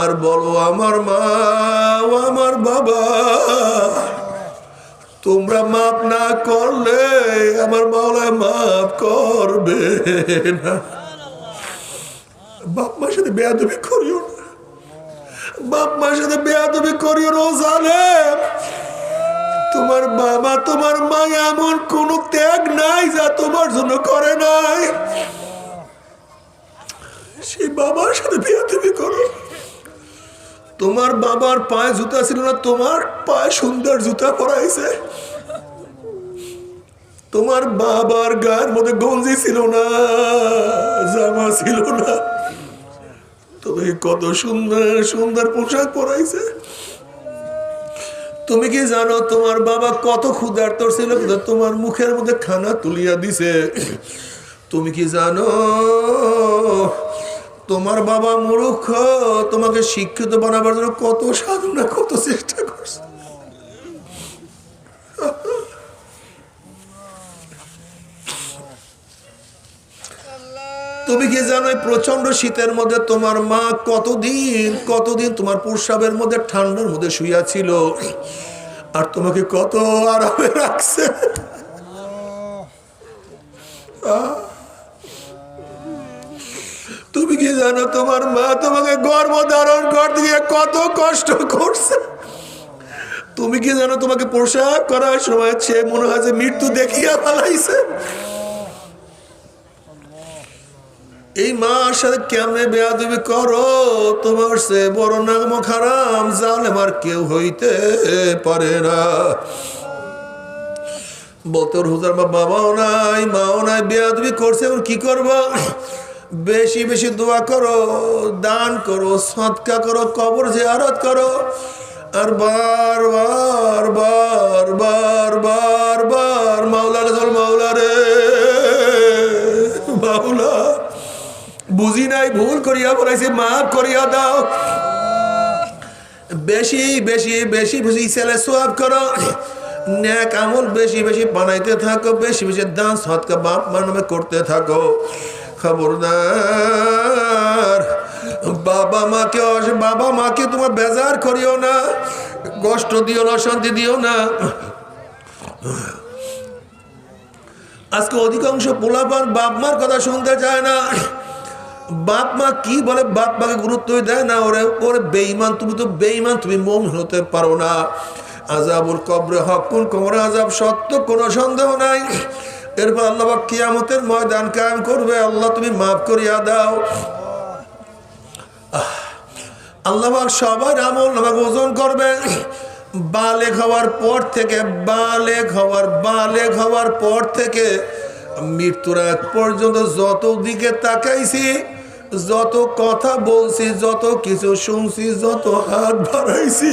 আর বলো, আমার মা আমার বাবা, তোমরা মাপ না করলে আমার মাওলা মাপ করবে না। বাপ মার সাথে বেয়াদবি করিও না। বাপ মার সাথে বেয়াদবি করিও না জালেম তোমার বাবা, তোমার মা এমন কোন ত্যাগ নাই যা তোমার জন্য করে নাই সেই বাবার সাথে বেয়াদবি করো তোমার বাবার পায়ে জুতা ছিল না, তোমার পায়ে সুন্দর জুতা পরাইছে তোমার বাবার গায়ের মধ্যে গঞ্জি ছিল না, জামা ছিল না। তবে কত সুন্দর সুন্দর পোশাক পরাইছে তুমি কি জানো তোমার বাবা কত ক্ষুধার্ত ছিল তোমার মুখের মধ্যে খানা তুলিয়া দিছে। তুমি কি জানো তোমার বাবা মূর্খ, তোমাকে শিক্ষিত বানাবার জন্য কত সাধনা, কত চেষ্টা করছে। তুমি কি জানো প্রচণ্ড শীতের মধ্যে তোমার মা কতদিন কতদিন তোমার প্রসাবের মধ্যে ঠান্ডার মধ্যে শুইয়া ছিল? আর তোমাকে কত আরামে রাখছে? আহ। কি জানো তোমার মা তোমাকে গর্ভ ধারণ করতে গিয়ে কত কষ্ট করছে। তুমি কি জানো তোমাকে পোশাক করার সময় সে মনে হয় যে মৃত্যু দেখিয়া পালাইছে এই মার সাথে কেমনে বেয়াদবি করো? তোমার সে বড় নাম খারাম, জালেম আর কেউ হইতে পারে না। বলতে হুজার মা বাবাও নাই, মাও নাই, বেয়াদবি করছে, এখন কি করব? বেশি বেশি দোয়া করো, দান করো, সৎকা করো, কবর জিয়ারত করো। আর বার বার বার বার বার বার মাওলা রে চল মাওলা রে মাওলা বুঝি নাই, ভুল করিয়া বলাইছি, মাফ করিয়া দাও। বেশি বেশি বেশি বেশি ছেলে সোয়াব করো। ন্যাক আমল বেশি বেশি বানাইতে থাকো, বেশি বেশি দান, সৎকা বাপ মানবে করতে থাকো। খবরদার। বাবা মাকে বাবা মাকে তোমার বেজার করিও না, কষ্ট দিও না অশান্তি দিও না। আজকে অধিকাংশ পোলাপান বাপ মার কথা শুনতে চায় না। বাপ মা কি বলে? বাপ মাকে গুরুত্বই দেয় না ওরে ওরে বেইমান তুমি তো বেইমান তুমি মন হতে পারো না। আজাবুল কবরে হকুন কোমরে? আজাব সত্য, কোনো সন্দেহ নাই। এরপর আল্লাহ কিয়ামতের ময়দান কায়েম করবে। আল্লাহ তুমি মাফ করিয়া দাও। আল্লাহ সবার আমল আমাকে ওজন করবে। বালেক হওয়ার পর থেকে বালেক হওয়ার বালেক হওয়ার পর থেকে মৃত্যুর এক পর্যন্ত যত দিকে তাকাইছি, যত কথা বলছি, যত কিছু শুনছি, যত হাত বাড়াইছি